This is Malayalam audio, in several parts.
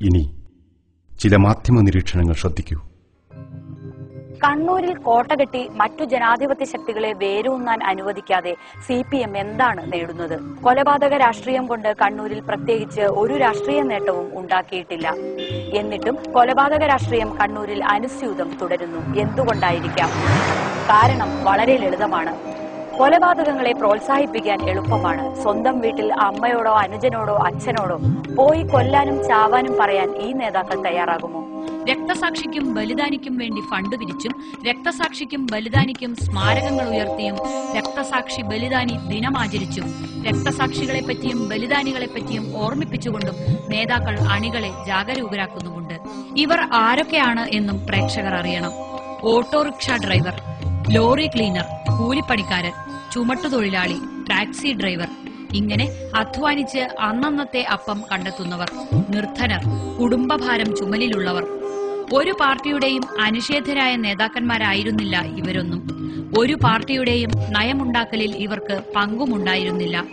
ഇനി ചില മാധ്യമ നിരീക്ഷണങ്ങൾ ശ്രദ്ധിക്കൂ. കണ്ണൂരിൽ കോട്ട കെട്ടി മറ്റു ജനാധിപത്യ ശക്തികളെ വേരൂന്നാൻ അനുവദിക്കാതെ സി പി എം എന്താണ് നേടുന്നത്? കൊലപാതക രാഷ്ട്രീയം കൊണ്ട് കണ്ണൂരിൽ പ്രത്യേകിച്ച് ഒരു രാഷ്ട്രീയ നേട്ടവും ഉണ്ടാക്കിയിട്ടില്ല. എന്നിട്ടും കൊലപാതക രാഷ്ട്രീയം കണ്ണൂരിൽ അനുസ്യൂതം തുടരുന്നു. എന്തുകൊണ്ടായിരിക്കാം? കാരണം വളരെ ലളിതമാണ്. കൊലപാതകങ്ങളെ പ്രോത്സാഹിപ്പിക്കാൻ എളുപ്പമാണ്. സ്വന്തം വീട്ടിൽ അമ്മയോടോ അനുജനോടോ അച്ഛനോടോ പോയി കൊല്ലാനും ചാവാനും പറയാൻ ഈ നേതാക്കൾ തയ്യാറാകുമോ? രക്തസാക്ഷിക്കും ബലിദാനിക്കും വേണ്ടി ഫണ്ട് പിരിച്ചും രക്തസാക്ഷിക്കും ബലിദാനിക്കും സ്മാരകങ്ങൾ ഉയർത്തിയും രക്തസാക്ഷി ബലിദാനി ദിനം ആചരിച്ചും രക്തസാക്ഷികളെ പറ്റിയും ബലിദാനികളെ പറ്റിയും ഓർമ്മിപ്പിച്ചുകൊണ്ടും നേതാക്കൾ അണികളെ ജാഗരൂകരാക്കുന്നുമുണ്ട്. ഇവർ ആരൊക്കെയാണ് എന്നും പ്രേക്ഷകർ അറിയണം. Auto rickshaw driver lorry cleaner കൂലിപ്പണിക്കാരൻ ചുമട്ടുതൊഴിലാളി ടാക്സി ഡ്രൈവർ ഇങ്ങനെ അധ്വാനിച്ച് അന്നന്നത്തെ അപ്പം കണ്ടെത്തുന്നവർ നിർധനർ കുടുംബഭാരം ചുമലിലുള്ളവർ. ഒരു പാർട്ടിയുടെയും അനിഷേധരായ നേതാക്കന്മാരായിരുന്നില്ല ഇവരൊന്നും. ഒരു പാർട്ടിയുടെയും നയമുണ്ടാക്കലിൽ ഇവർക്ക് പങ്കുമുണ്ടായിരുന്നില്ല.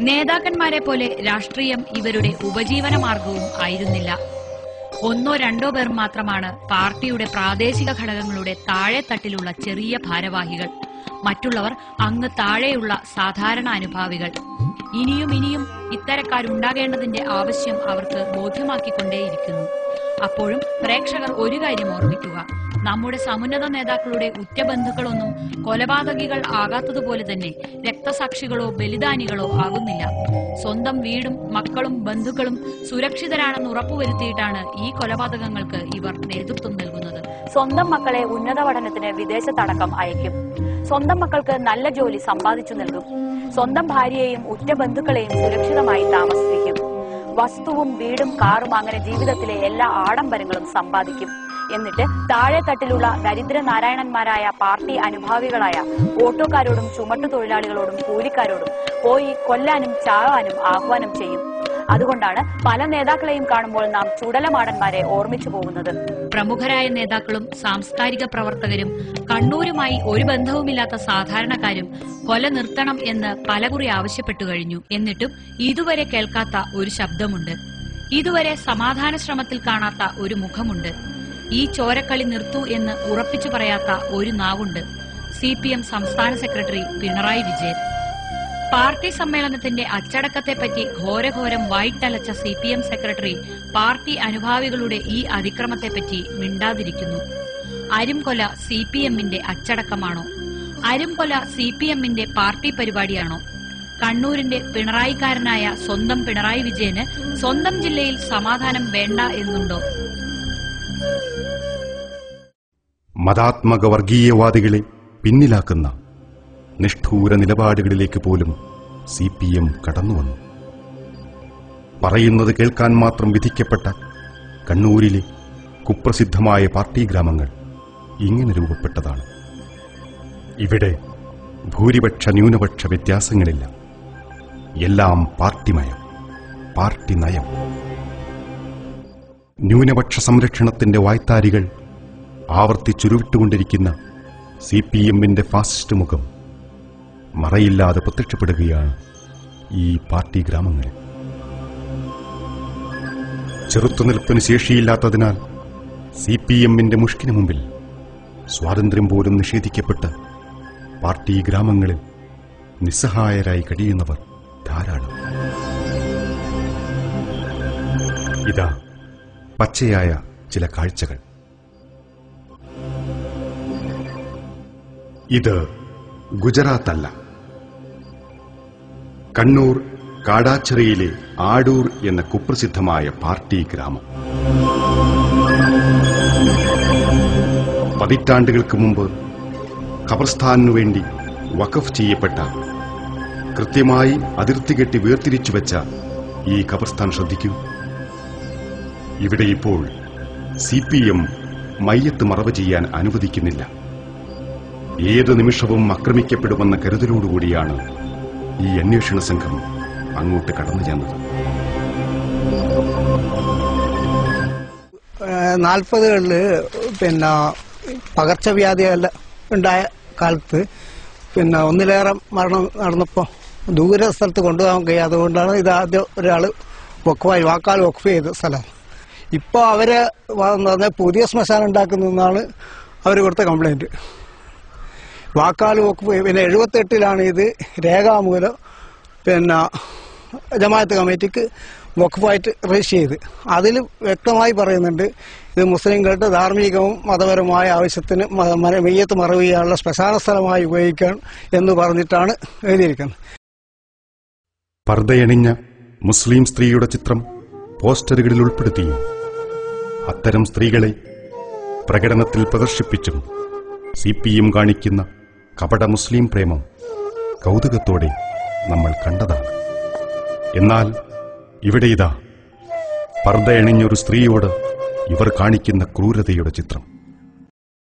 നേതാക്കന്മാരെ പോലെ രാഷ്ട്രീയം ഇവരുടെ ഉപജീവന മാർഗവും ആയിരുന്നില്ല. ഒന്നോ രണ്ടോ പേർ മാത്രമാണ് പാർട്ടിയുടെ പ്രാദേശിക ഘടകങ്ങളുടെ താഴെത്തട്ടിലുള്ള ചെറിയ ഭാരവാഹികൾ. മറ്റുള്ളവർ അങ്ങ് താഴെയുള്ള സാധാരണ അനുഭാവികൾ. ഇനിയും ഇനിയും ഇത്തരക്കാരുണ്ടാകേണ്ടതിന്റെ ആവശ്യം അവർക്ക് ബോധ്യമാക്കിക്കൊണ്ടേയിരിക്കുന്നു. അപ്പോഴും പ്രേക്ഷകർ ഒരു കാര്യം ഓർമ്മിക്കുക. നമ്മുടെ സമുന്നത നേതാക്കളുടെ ഉറ്റബന്ധുക്കളൊന്നും കൊലപാതകികൾ ആകാത്തതുപോലെ തന്നെ രക്തസാക്ഷികളോ ബലിദാനികളോ ആകുന്നില്ല. സ്വന്തം വീടും മക്കളും ബന്ധുക്കളും സുരക്ഷിതരാണെന്ന് ഉറപ്പുവരുത്തിയിട്ടാണ് ഈ കൊലപാതകങ്ങൾക്ക് ഇവർ നേതൃത്വം നൽകുന്നത്. സ്വന്തം മക്കളെ ഉന്നത പഠനത്തിന് വിദേശത്തടക്കം അയക്കും. സ്വന്തം മക്കൾക്ക് നല്ല ജോലി സമ്പാദിച്ചു നൽകും. സ്വന്തം ഭാര്യയെയും ഉറ്റ ബന്ധുക്കളെയും സുരക്ഷിതമായി താമസിപ്പിക്കും. വസ്തുവും വീടും കാറും അങ്ങനെ ജീവിതത്തിലെ എല്ലാ ആഡംബരങ്ങളും സമ്പാദിക്കും. എന്നിട്ട് താഴെത്തട്ടിലുള്ള ദരിദ്ര നാരായണന്മാരായ പാർട്ടി അനുഭാവികളായ ഓട്ടോക്കാരോടും ചുമട്ടുതൊഴിലാളികളോടും കൂലിക്കാരോടും പോയി കൊല്ലാനും ചാവാനും ആഹ്വാനം ചെയ്യും. അതുകൊണ്ടാണ് പല നേതാക്കളെയും കാണുമ്പോൾ നാം ചുടലമാടന്മാരെ ഓർമ്മിച്ചു പോകുന്നത്. പ്രമുഖരായ നേതാക്കളും സാംസ്കാരിക പ്രവർത്തകരും കണ്ണൂരുമായി ഒരു ബന്ധവുമില്ലാത്ത സാധാരണക്കാരും കൊല നിർത്തണം എന്ന് പലകുറി ആവശ്യപ്പെട്ടു കഴിഞ്ഞു. എന്നിട്ടും ഇതുവരെ കേൾക്കാത്ത ഒരു ശബ്ദമുണ്ട്. ഇതുവരെ സമാധാന ശ്രമത്തിൽ കാണാത്ത ഒരു മുഖമുണ്ട്. ഈ ചോരക്കളി നിർത്തൂ എന്ന് ഉറപ്പിച്ചു പറയാത്ത ഒരു നാവുണ്ട് സി പി എം സംസ്ഥാന സെക്രട്ടറി പിണറായി വിജയൻ. പാർട്ടി സമ്മേളനത്തിന്റെ അച്ചടക്കത്തെപ്പറ്റി ഘോരഘോരം വായിട്ടലച്ച C P M secretary party അനുഭാവികളുടെ ഈ അതിക്രമത്തെപ്പറ്റി മിണ്ടാതിരിക്കുന്നു. അരുംകൊല സി പി എമ്മിന്റെ അച്ചടക്കമാണോ? അരുംകൊല സി പി എമ്മിന്റെ പാർട്ടി പരിപാടിയാണോ? കണ്ണൂരിന്റെ പിണറായിക്കാരനായ സ്വന്തം പിണറായി വിജയന് സ്വന്തം ജില്ലയിൽ സമാധാനം വേണ്ട എന്നുണ്ടോ? മതാത്മക വർഗീയവാദികളെ പിന്നിലാക്കുന്ന നിഷ്ഠൂര നിലപാടുകളിലേക്ക് പോലും സി പി എം കടന്നുവന്നു. പറയുന്നത് കേൾക്കാൻ മാത്രം വിധിക്കപ്പെട്ട കണ്ണൂരിലെ കുപ്രസിദ്ധമായ പാർട്ടി ഗ്രാമങ്ങൾ ഇങ്ങനെ രൂപപ്പെട്ടതാണ്. ഇവിടെ ഭൂരിപക്ഷ ന്യൂനപക്ഷ വ്യത്യാസങ്ങളില്ല. എല്ലാം പാർട്ടിമയം പാർട്ടി നയം. ന്യൂനപക്ഷ സംരക്ഷണത്തിന്റെ വായ്ത്താരികൾ ആവർത്തിച്ചുരുവിട്ടുകൊണ്ടിരിക്കുന്ന സി പി എമ്മിന്റെ ഫാസിസ്റ്റ് മുഖം മറയില്ലാതെ പ്രത്യക്ഷപ്പെടുകയാണ് ഈ പാർട്ടി ഗ്രാമങ്ങളിൽ ചെറുത്തുനിൽപ്പിന് ശേഷിയില്ലാത്തതിനാൽ സി പി എമ്മിന്റെ മുഷ്കിന് മുമ്പിൽ സ്വാതന്ത്ര്യം പോലും നിഷേധിക്കപ്പെട്ട് പാർട്ടി ഗ്രാമങ്ങളിൽ നിസ്സഹായരായി കഴിയുന്നവർ ധാരാളം. ഇതാ പച്ചയായ ചില കാഴ്ചകൾ. ഇത് ഗുജറാത്തല്ല. കണ്ണൂർ കാടാച്ചിറയിലെ ആടൂർ എന്ന കുപ്രസിദ്ധമായ പാർട്ടി ഗ്രാമം. പതിറ്റാണ്ടുകൾക്ക് മുമ്പ് ഖബർസ്ഥാനു വേണ്ടി വഖഫ് ചെയ്യപ്പെട്ട കൃത്യമായി അതിർത്തി കെട്ടി വേർതിരിച്ചു വെച്ച ഈ ഖബർസ്ഥാൻ ശ്രദ്ധിക്കൂ. ഇവിടെ ഇപ്പോൾ സി പി എം മയ്യത്ത് മറവ് ചെയ്യാൻ അനുവദിക്കുന്നില്ല. ഏത് നിമിഷവും ആക്രമിക്കപ്പെടുമെന്ന കരുതലോടുകൂടിയാണ് ഈ അന്വേഷണ സംഘം അങ്ങോട്ട് കടന്നു ചെന്നത്. നാൽപ്പതുകളിൽ പിന്നെ പകർച്ചവ്യാധിയെല്ലാം ഉണ്ടായ കാലത്ത് പിന്നെ ഒന്നിലേറെ മരണം നടന്നപ്പോൾ ദൂര സ്ഥലത്ത് കൊണ്ടുപോകാൻ കഴിയാതെ കൊണ്ടാണ് ഇത് ആദ്യം ഒരാൾ വക്കുവായി വാക്കാൽ വക്കുഫ് ചെയ്ത സ്ഥലം. ഇപ്പോൾ അവർ പുതിയ ശ്മശാനം ഉണ്ടാക്കുന്നതെന്നാണ് അവർ കൊടുത്ത കംപ്ലൈന്റ് വാക്കാൽ വകുപ്പ് പിന്നെ എഴുപത്തെട്ടിലാണ് ഇത് രേഖാമൂലം പിന്നെ ജമാഅത്ത് കമ്മിറ്റിക്ക് വഖഫായിട്ട് രജിസ്റ്റർ ചെയ്ത്. അതിൽ വ്യക്തമായി പറയുന്നുണ്ട് ഇത് മുസ്ലിംകളുടെ ധാർമ്മികവും മതപരവുമായ ആവശ്യത്തിന് മെയ്യത്ത് മറവ് ശ്മശാന സ്ഥലമായി ഉപയോഗിക്കാൻ എന്ന് പറഞ്ഞിട്ടാണ് എഴുതിയിരിക്കുന്നത്. പർദ്ദയണിഞ്ഞ മുസ്ലിം സ്ത്രീയുടെ ചിത്രം പോസ്റ്ററുകളിൽ ഉൾപ്പെടുത്തിയും അത്തരം സ്ത്രീകളെ പ്രകടനത്തിൽ പ്രദർശിപ്പിച്ചും സി കാണിക്കുന്ന കപട മുസ്ലിം പ്രേമം കൗതുകത്തോടെ നമ്മൾ കണ്ടതാണ്. എന്നാൽ ഇവിടെ ഇതാ പർദ്ദയണിഞ്ഞൊരു സ്ത്രീയോട് ഇവർ കാണിക്കുന്ന ക്രൂരതയുടെ ചിത്രം.